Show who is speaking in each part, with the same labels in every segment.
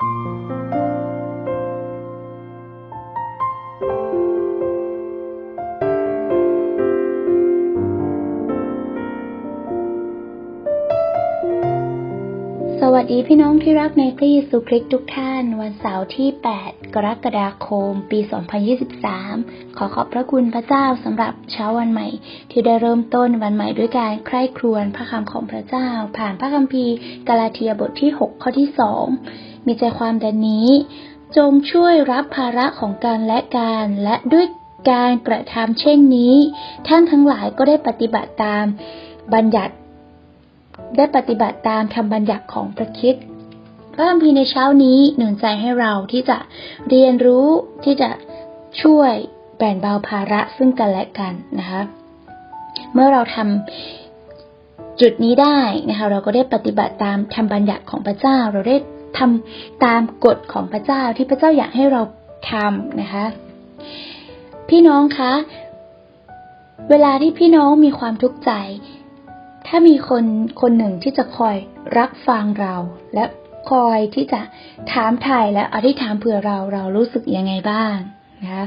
Speaker 1: สวัสดีพี่น้องที่รักในพระเยซูคริสต์ทุกท่าน วันเสาร์ที่ 8 กรกฎาคม ปี 2023 ขอขอบพระคุณพระเจ้าสำหรับเช้าวันใหม่ ที่ได้เริ่มต้นวันใหม่ด้วยการใคร่ครวญพระคำของพระเจ้า ผ่านพระคัมภีร์กาลาเทียบทที่ 6 ข้อที่ 2 มีใจความดังนี้ จงช่วยรับภาระของการและการและด้วยการกระทำเช่นนี้ ท่านทั้งหลายก็ได้ปฏิบัติตามบัญญัติ ได้ปฏิบัติตามคำบัญญัติของพระคิดพระคัมภีร์ในเช้านี้หนุนใจให้เราที่จะเรียนรู้ที่จะช่วยแบ่งเบาภาระซึ่งกันและกันนะคะ เมื่อเราทำจุดนี้ได้นะคะ เราก็ได้ปฏิบัติตามคำบัญญัติของพระเจ้าเราได้ ทำตามกฎของพระเจ้าที่พระเจ้าอยากให้เราทำนะคะ พี่น้องคะ เวลาที่พี่น้องมีความทุกข์ใจ ถ้ามีคนคนหนึ่งที่จะคอยรับฟังเรา และคอยที่จะถามถ่ายและอธิษฐานเผื่อเราเรารู้สึกยังไงบ้างนะคะ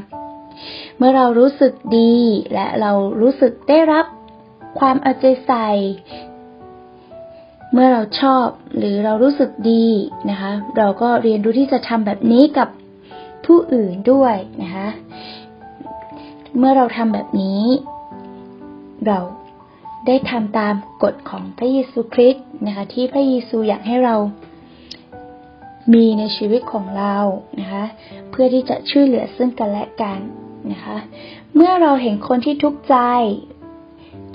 Speaker 1: เมื่อเรารู้สึกดีและเรารู้สึกได้รับความเอาใจใส่ เมื่อเราชอบหรือเรารู้สึกดีนะคะ เราก็เรียนรู้ที่จะทำแบบนี้กับผู้อื่นด้วยนะคะ เมื่อเราทำแบบนี้ เราได้ทำตามกฎของพระเยซูคริสต์นะคะ ที่พระเยซูอยากให้เรามีในชีวิตของเรานะคะ เพื่อที่จะช่วยเหลือซึ่งกันและกันนะคะ เมื่อเราเห็นคนที่ทุกข์ใจ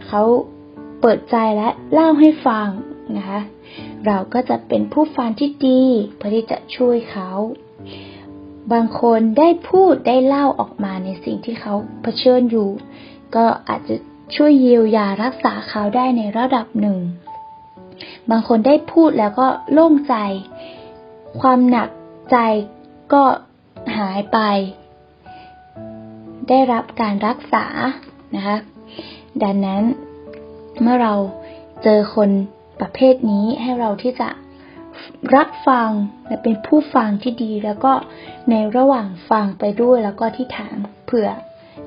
Speaker 1: เขาเปิดใจและเล่าให้ฟัง นะคะ เราก็จะเป็นผู้ฟังที่ดีเพื่อที่จะช่วยเขา บางคนได้พูดได้เล่าออกมาในสิ่งที่เขาเผชิญอยู่ ก็อาจจะช่วยเยียวยารักษาเขาได้ในระดับหนึ่ง บางคนได้พูดแล้วก็โล่งใจ ความหนักใจก็หายไป ได้รับการรักษานะคะดังนั้นเมื่อเราเจอคน ประเภทนี้ให้เราที่จะรับฟังและเป็นผู้ฟังที่ดีแล้วก็ในระหว่างฟังไปด้วยแล้วก็ที่ถามเผื่อ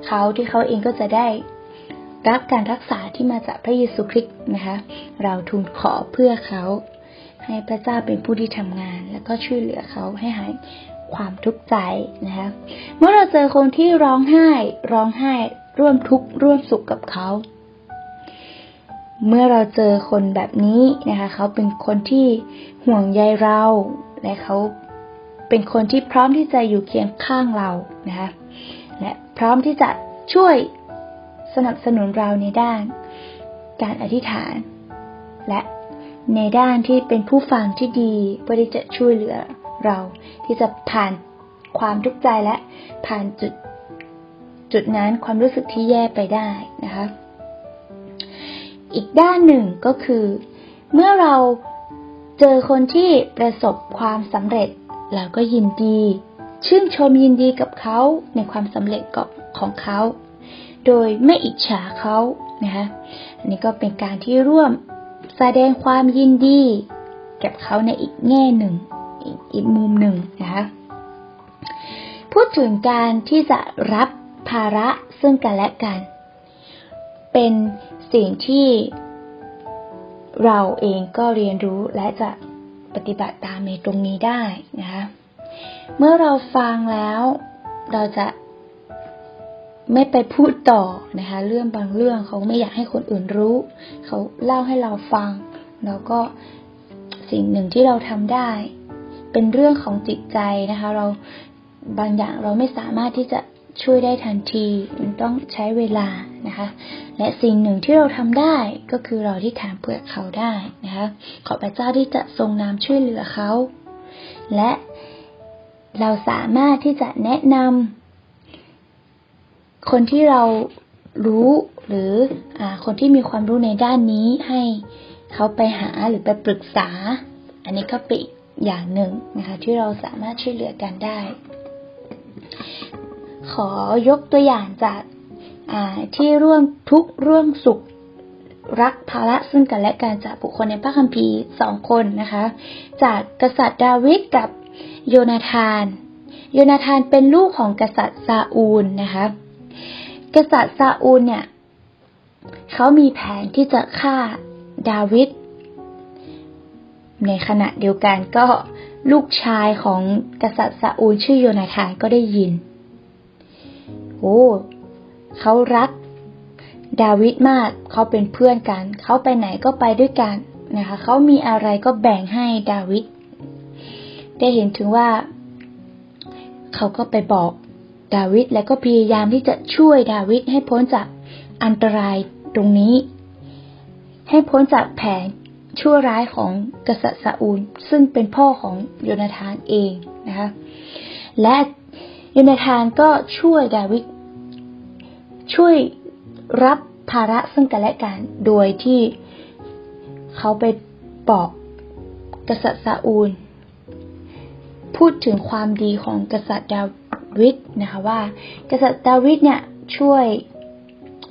Speaker 1: เขาที่เขาเองก็จะได้รับการรักษาที่มาจากพระเยซูคริสต์นะคะ เราทูลขอเพื่อเขา ให้พระเจ้าเป็นผู้ที่ทำงาน แล้วก็ช่วยเหลือเขาให้หายความทุกข์ใจนะคะ เมื่อเราเจอคนที่ร้องไห้ ร้องไห้ร่วมทุกข์ร่วมสุขกับเขา เมื่อเราเจอคนแบบนี้นะคะ เขาเป็นคนที่ห่วงใยเรา และเขาเป็นคนที่พร้อมที่จะอยู่เคียงข้างเรานะคะ และพร้อมที่จะช่วยสนับสนุนเราในด้าน การอธิษฐาน และในด้านที่เป็นผู้ฟังที่ดีเพื่อที่จะช่วยเหลือเรา ที่จะผ่านความทุกข์ใจและผ่านจุดจุดนั้นความรู้สึกที่แย่ไปได้นะคะ อีกด้านหนึ่งก็คือ เมื่อเราเจอคนที่ประสบความสำเร็จเราก็ยินดี ชื่นชมยินดีกับเขาในความสำเร็จของเขา โดยไม่อิจฉาเขานะคะอันนี้ก็เป็นการที่ร่วมแสดงความยินดีกับเขาในอีกแง่หนึ่งอีกอีกมุมหนึ่งนะคะพูดถึงการที่จะรับภาระซึ่งกันและกัน เป็นสิ่งที่เราเองก็เรียนรู้และจะปฏิบัติตามในตรงนี้ได้นะคะ เมื่อเราฟังแล้วเราจะไม่ไปพูดต่อนะคะ เรื่องบางเรื่องเขาไม่อยากให้คนอื่นรู้ เขาเล่าให้เราฟัง แล้วก็สิ่งหนึ่งที่เราทำได้ เป็นเรื่องของจิตใจนะคะ เราบางอย่างเราไม่สามารถที่จะ ช่วยได้ทันทีมันต้องใช้เวลานะคะ และสิ่งหนึ่งที่เราทำได้ก็คือเราที่ถามเผื่อเขาได้นะคะขอพระเจ้าที่จะทรงนำช่วยเหลือเขา และเราสามารถที่จะแนะนำคนที่เรารู้หรืออคนที่มีความรู้ในด้านนี้ให้เขาไปหาหรือไปปรึกษา อันนี้ก็เป็นอย่างหนึ่งนะคะที่เราสามารถช่วยเหลือกันได้ ขอยกตัวอย่างจากที่ร่วมทุกร่วมสุขรักภาระซึ่งกันและกันจากบุคคลในพระคัมภีร์สองคนนะคะ จากกษัตริย์ดาวิดกับโยนาธาน โยนาธานเป็นลูกของกษัตริย์ซาอูลนะคะ กษัตริย์ซาอูลเนี่ยเขามีแผนที่จะฆ่าดาวิดในขณะเดียวกันก็ลูกชายของกษัตริย์ซาอูลชื่อโยนาธานก็ได้ยิน โอ้เขารัก ดาวิดมากเขาเป็นเพื่อนกัน เขาไปไหนก็ไปด้วยกันนะคะเขามีอะไรก็แบ่งให้ดาวิดได้เห็นถึงว่า เขาก็ไปบอกดาวิดและก็พยายามที่จะช่วยดาวิดให้พ้นจากอันตรายตรงนี้ ให้พ้นจากแผนชั่วร้ายของกษัตริย์ซาอูล ซึ่งเป็นพ่อของโยนาธานเองนะคะและ ยูนาธานก็ช่วยดาวิดช่วยรับภาระซึ่งกันและกัน โดยที่เขาไปบอกกษัตริย์ซาอูล พูดถึงความดีของกษัตริย์ดาวิดนะคะว่า กษัตริย์ดาวิดเนี่ยช่วย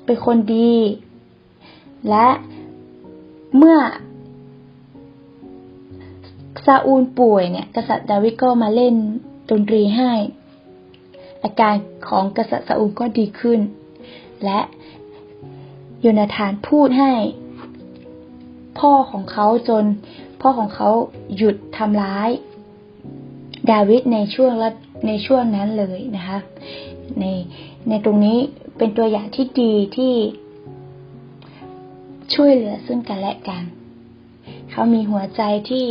Speaker 1: เป็นคนดี และเมื่อซาอูลป่วยเนี่ย กษัตริย์ดาวิดก็มาเล่นดนตรีให้ อาการของกษัตริย์ซาอูลก็ดีขึ้น และโยนาธานพูดให้พ่อของเขาจนพ่อของเขาหยุดทำร้าย ดาวิดในช่วงในช่วงนั้นเลยนะคะในในตรงนี้เป็นตัวอย่างที่ดีที่ช่วยเหลือซึ่งกันและกัน เขามีหัวใจที่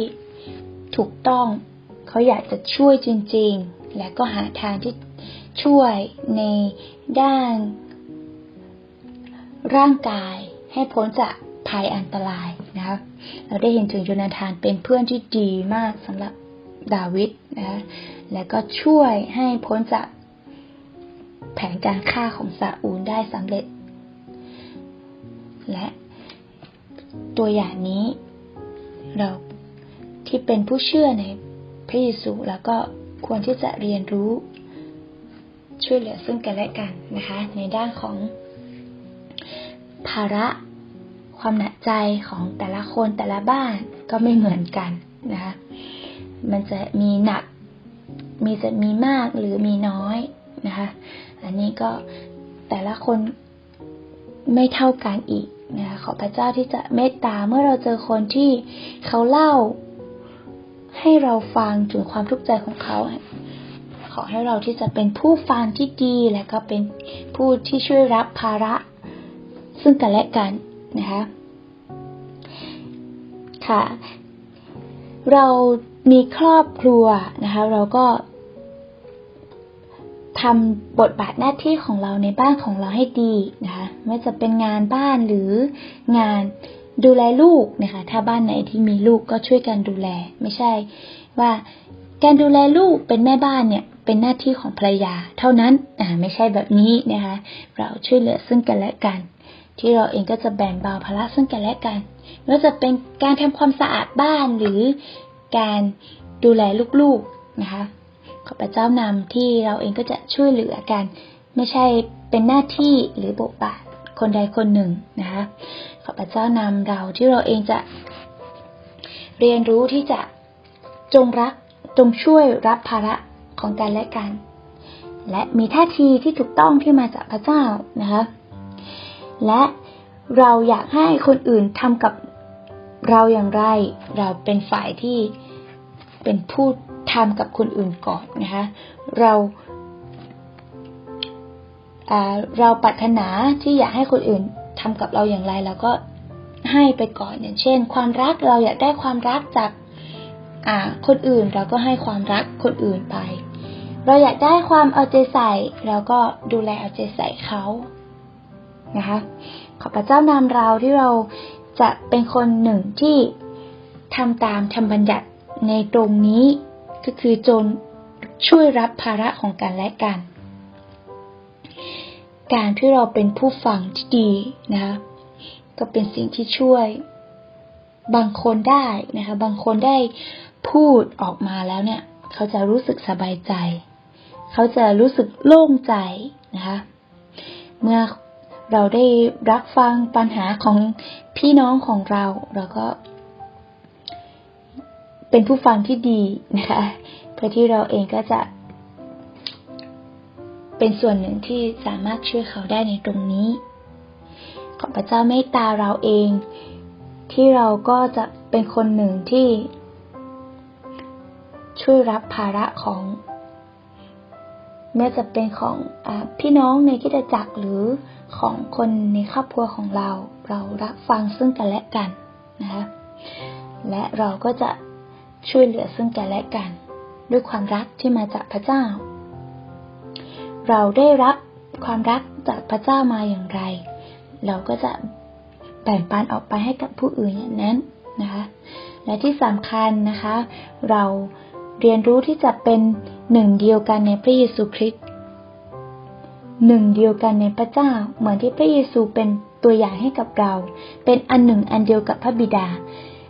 Speaker 1: ถูกต้อง เขาอยากจะช่วยจริง ๆ และก็หาทางที่ ช่วยในด้าน ร่างกายให้พ้นจากภัยอันตรายนะคะเราได้เห็นถึงโยนาธานเป็นเพื่อนที่ดีมากสำหรับดาวิดนะและก็ช่วยให้พ้นจากแผนการฆ่าของซาอูลได้สำเร็จ และตัวอย่างนี้เราที่เป็นผู้เชื่อในพระเยซูแล้วก็ควรที่จะเรียนรู้ ช่วยเหลือซึ่งกันและกันนะคะ ในด้านของภาระความหนักใจของแต่ละคนแต่ละบ้านก็ไม่เหมือนกันนะคะ มันจะมีหนัก มีจะมีมากหรือมีน้อยนะคะ อันนี้ก็แต่ละคนไม่เท่ากันอีกนะคะขอพระเจ้าที่จะเมตตาเมื่อเราเจอคนที่เขาเล่าให้เราฟังถึงความทุกข์ใจของเขา อให้เราที่จะเป็นผู้ฟังที่ดีและก็เป็นผู้ที่ช่วยรับภาระ ซึ่งกันและกันนะคะค่ะ เรามีครอบครัวนะคะ เราก็ทำบทบาทหน้าที่ของเราในบ้านของเราให้ดีนะคะไม่จะเป็นงานบ้านหรืองานดูแลลูกนะคะ ถ้าบ้านไหนที่มีลูกก็ช่วยกันดูแล ไม่ใช่ว่าการดูแลลูกเป็นแม่บ้านเนี่ย เป็นหน้าที่ของภรรยา เท่านั้นอ่าไม่ใช่แบบนี้นะคะ เราช่วยเหลือซึ่งกันและกัน ที่เราเองก็จะแบ่งเบาภาระซึ่งกันและกันไม่ว่าจะเป็นการทำความสะอาดบ้านหรือการดูแลลูกๆนะคะขอพระเจ้านำที่เราเองก็จะช่วยเหลือกัน ไม่ใช่เป็นหน้าที่หรือบทบาทคนใดคนหนึ่งนะคะขอพระเจ้านำเราที่เราเองจะเรียนรู้ที่จะจงรักจงช่วยรับภาระ ของกันและกัน และมีท่าทีที่ถูกต้องที่มาจากพระเจ้านะคะและเราอยากให้คนอื่นทำกับเราอย่างไร เราเป็นฝ่ายที่เป็นผู้ทำกับคนอื่นก่อนนะคะเราเราปรารถนาที่อยากให้คนอื่นทำกับเราอย่างไรเราก็ให้ไปก่อนอย่างเช่น ความรักเราอยากได้ความรักจากคนอื่นเราก็ให้ความรักคนอื่นไป เราอยากได้ความเอาใจใส่เราก็ดูแลเอาใจใส่เขานะคะ ขอพระเจ้านำเราที่เราจะเป็นคนหนึ่งที่ทำตามธรรมบัญญัติในตรงนี้ก็คือจนช่วยรับภาระของกันและกัน การที่เราเป็นผู้ฟังที่ดีนะคะก็เป็นสิ่งที่ช่วย บางคนได้นะคะ บางคนได้พูดออกมาแล้วเนี่ย เขาจะรู้สึกสบายใจ เขาจะรู้สึกโล่งใจนะคะ เมื่อเราได้รับฟังปัญหาของพี่น้องของเรา เราก็ เป็นผู้ฟังที่ดีนะคะ เพื่อที่เราเองก็จะ เป็นส่วนหนึ่งที่สามารถช่วยเขาได้ในตรงนี้ ขอพระเจ้าเมตตาเราเอง ที่เราก็จะเป็นคนหนึ่งที่ ช่วยรับภาระของ แม้จะเป็นของอพี่น้องในกิจจักรหรือของคนในครอบครัวของเรา เรารับฟังซึ่งกันและกันนะคะและเราก็จะช่วยเหลือซึ่งกันและกัน ด้วยความรักที่มาจากพระเจ้า เราได้รับความรักจากพระเจ้ามาอย่างไร เราก็จะแบ่งปันออกไปให้กับผู้อื่นอย่างนั้นนะคะ และที่สำคัญนะคะ เราเรียนรู้ที่จะเป็น หนึ่งเดียวกันในพระเยซูคริสต์หนึ่งเดียวกันในพระเจ้าเหมือนที่พระเยซูเป็นตัวอย่างให้กับเรา เป็นอันหนึ่งอันเดียวกับพระบิดา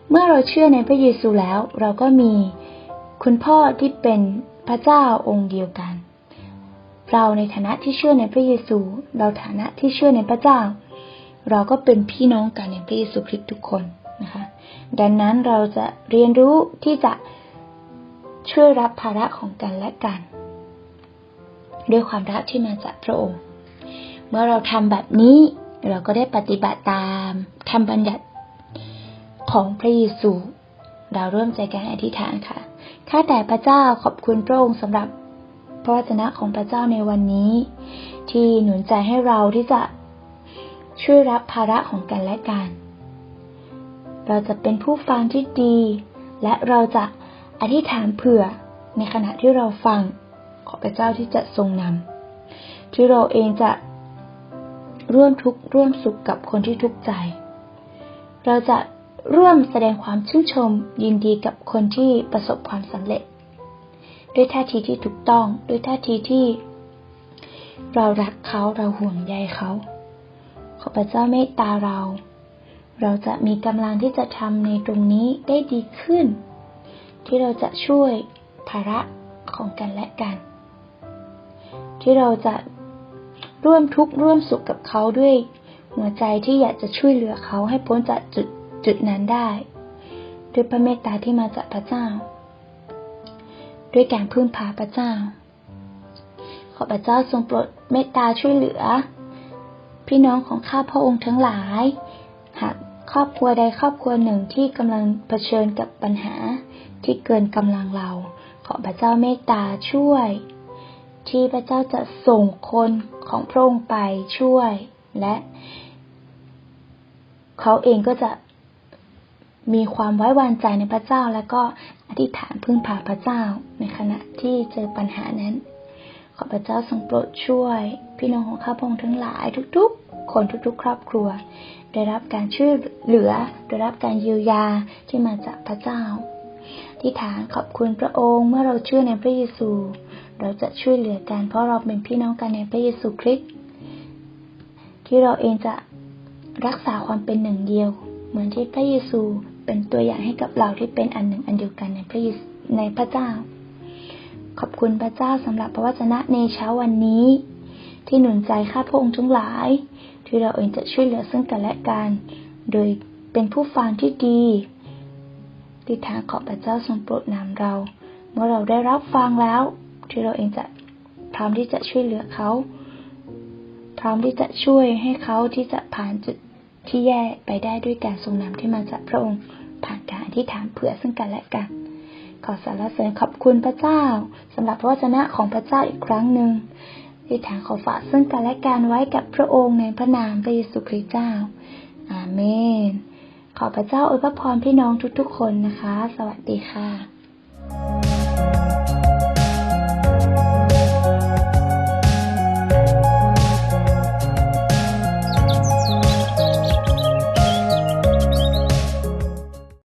Speaker 1: เมื่อเราเชื่อในพระเยซูแล้ว เราก็มีคุณพ่อที่เป็นพระเจ้าองค์เดียวกัน เราในฐานะที่เชื่อในพระเยซู เราฐานะที่เชื่อในพระเจ้า เราก็เป็นพี่น้องกันในพระเยซูคริสต์ทุกคนนะคะ ดังนั้นเราจะเรียนรู้ที่จะ ช่วยรับภาระของกันและกัน ด้วยความรักที่มาจากพระองค์ เมื่อเราทำแบบนี้เราก็ได้ปฏิบัติตามทำบัญญัติของพระเยซูเราร่วมใจกันอธิษฐานค่ะ ข้าแต่พระเจ้าขอบคุณพระองค์สำหรับพระวจนะของพระเจ้าในวันนี้ ที่หนุนใจให้เราที่จะช่วยรับภาระของกันและกัน เราจะเป็นผู้ฟังที่ดี และเราจะ อธิษฐานเผื่อในขณะที่เราฟังขอพระเจ้าที่จะทรงนำที่เราเองจะร่วมทุกข์ร่วมสุขกับคนที่ทุกข์ใจ เราจะร่วมแสดงความชื่นชมยินดีกับคนที่ประสบความสำเร็จ ด้วยท่าทีที่ถูกต้อง ด้วยท่าทีที่ เรารักเขาเราห่วงใยเขาขอพระเจ้าเมตตาเรา เราจะมีกำลังที่จะทำในตรงนี้ได้ดีขึ้น ที่เราจะช่วยภาระของกันและกัน ที่เราจะร่วมทุกข์ร่วมสุขกับเขาด้วยหัวใจที่อยากจะช่วยเหลือเขาให้พ้นจากจุดจุดนั้นได้ ด้วยพระเมตตาที่มาจากพระเจ้า ด้วยการพึ่งพาพระเจ้า ขอพระเจ้าทรงโปรดเมตตาช่วยเหลือ พี่น้องของข้าพระองค์ทั้งหลาย หาก ครอบครัวใดครอบครัวหนึ่งที่กำลังเผชิญกับปัญหาที่เกินกำลังเรา ขอพระเจ้าเมตตาช่วย ที่พระเจ้าจะส่งคนของพระองค์ไปช่วย และเขาเองก็จะมีความไว้วางใจในพระเจ้า แล้วก็อธิษฐานพึ่งพาพระเจ้าในขณะที่เจอปัญหานั้น ขอพระเจ้าทรงโปรดช่วย พี่น้องของข้าพงทั้งหลายทุกๆ คนทุกๆ ครอบครัว ได้รับการช่วยเหลือได้รับการเยียวยาที่มาจากพระเจ้าที่ฐานขอบคุณพระองค์เมื่อเราเชื่อในพระเยซู เราจะช่วยเหลือกันเพราะเราเป็นพี่น้องกันในพระเยซูคริสต์ที่เราเองจะรักษาความเป็นหนึ่งเดียว เหมือนที่พระเยซูเป็นตัวอย่างให้กับเราที่เป็นอันหนึ่งอันเดียวกันในพระในพระเจ้า ขอบคุณพระเจ้าสำหรับพระวจนะในเช้าวันนี้ ที่หนุนใจข้าพระองค์ทั้งหลาย ที่เราเองจะช่วยเหลือซึ่งกันและกัน โดยเป็นผู้ฟังที่ดีที่ทางขอพระเจ้าทรงโปรดนำเรา เมื่อเราได้รับฟังแล้ว ที่เราเองจะพร้อมที่จะช่วยเหลือเขา พร้อมที่จะช่วยให้เขาที่จะผ่านจุดที่แย่ไปได้ด้วยการทรงนำที่มาจากพระองค์ผ่านการที่ถามเผื่อซึ่งกันและกัน ขอสรรเสริญขอบคุณพระเจ้าสำหรับพระวจนะของพระเจ้าอีกครั้งหนึ่ง ที่ถางขอฝากซึ่งกันและกันไว้กับพระองค์ในพระนามพระเยซูคริสต์เจ้า อาเมน ขอพระเจ้าอวยพรพี่น้องทุกๆคนนะคะ สวัสดีค่ะ